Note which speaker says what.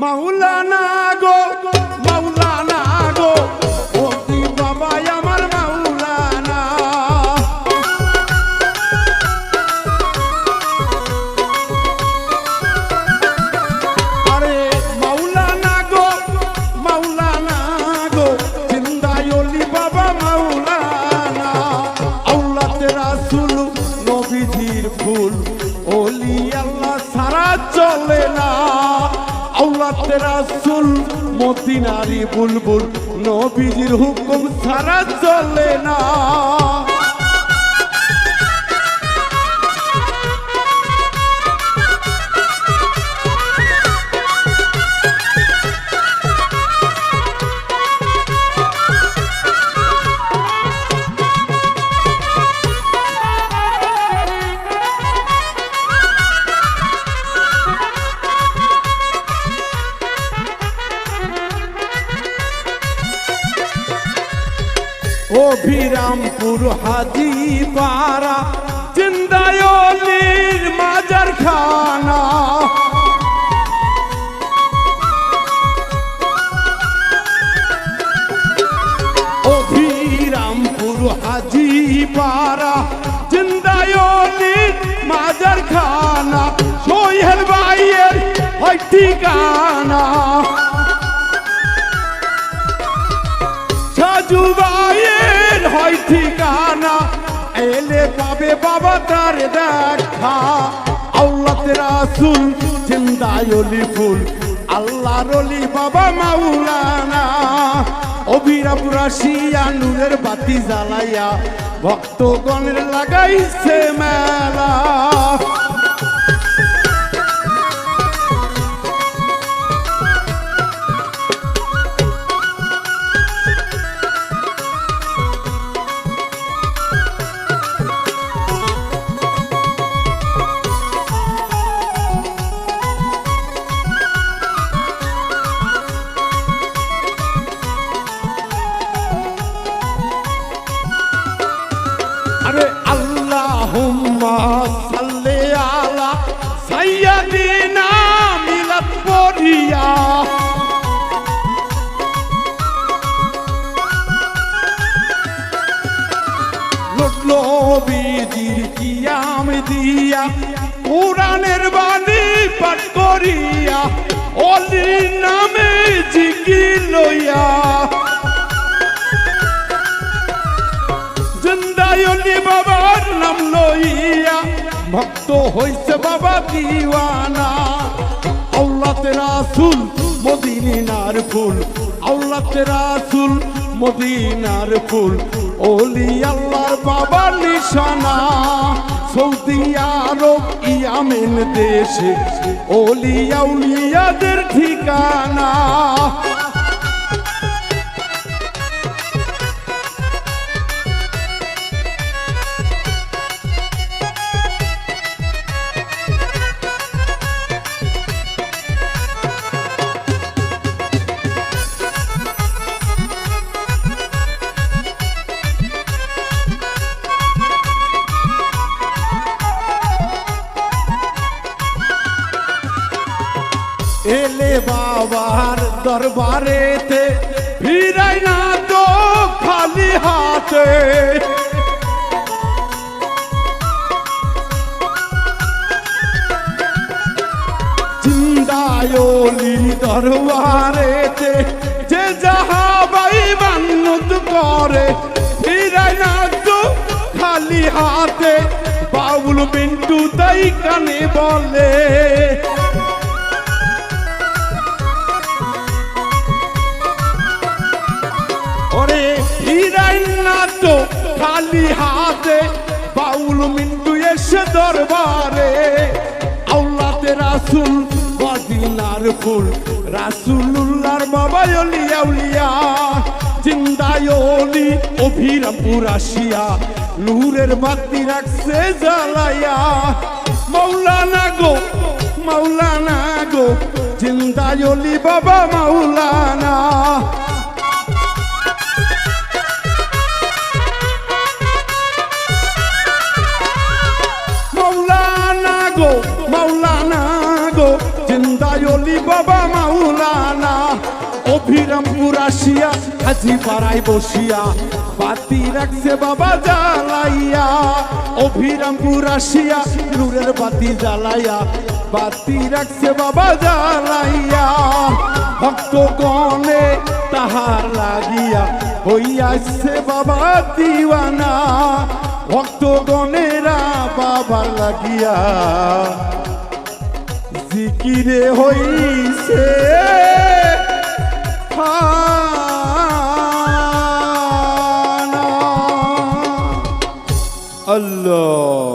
Speaker 1: মাওলানা গো। মদিনারি বুলবুল নবীজির হুকুম সারা চলে না। অভিরামপুর হাজি পাড়া চিন্দায়লির মাজার খানা অভিরামপুর হাজি পাড়া চিন্দায়লির মাজার খানা সোহেল ভাইয়ের হয় ঠিকানা ঠিকানা এলে পাবে বাবা তার দেখা। আল্লাহ রাসুল জিন্দায়লি ফুল। আল্লাহ রলি বাবা মাউলানা অবিরাপুরা শিয়া নূরের বাতি জ্বালাইয়া ভক্তগণের লাগাইছে মেলা। সাল্লি আলা সাইয়্যিদিনা মিলাদ পড়িয়া। লুটলো বিজির কিয়াম দিয়া, কোরআনের বাণী পাঠ করিয়া অলির নামে জিকির লইয়া। জিন্দায়নি বাবার নাম লইয়া ভক্ত হইছে বাবা দিওয়ানা। আল্লাহতে রাসুল মদিনার ফুল। আল্লাহতে রাসুল মদিনার ফুল। ওলি আল্লাহর বাবার নিশানা। সৌদি আরব ইয়ামেন দেশে। ওলি আউলিয়াদের ঠিকানা। এলে বাবার দরবারেতে, ফিরাই না তো খালি হাতে। চিন্দায়লি দরবারেতে, যে যাহা বাই করে, ফিরাই না তো খালি হাতে। বাউল বিন্টু তাই কানে বলে তো খালি হাতে বাউল মিন্টু এসে দরবারে। আল্লাতে রাসুল মদিনার ফুল, রাসুলুল্লাহর বাবা অলিয়া উলিয়া। জিন্দায়লি অভিরামপুর আসিয়া, নূরের বাতি রাখছে জ্বালাইয়া। মৌলানা গো মৌলানা গো জিন্দায়লি বাবা মৌলানা মাওলানা। গো জিন্দায়লি বাবা মাওলানা, অভিরামপুর আসিয়া হাজি পাড়ায় বসিয়া বাতি রাখছে বাবা জ্বালাইয়া। অভিরামপুর আসিয়া নূরের বাতি জ্বালাইয়া, বাতি রাখছে বাবা জ্বালাইয়া। ভক্ত গণে তাহার লাগিয়া হইয়াছে বাবা দিওয়ানা। ভক্ত গণেরা বাবার লাগিয়া জিকিরে হইছে। আল্লাহ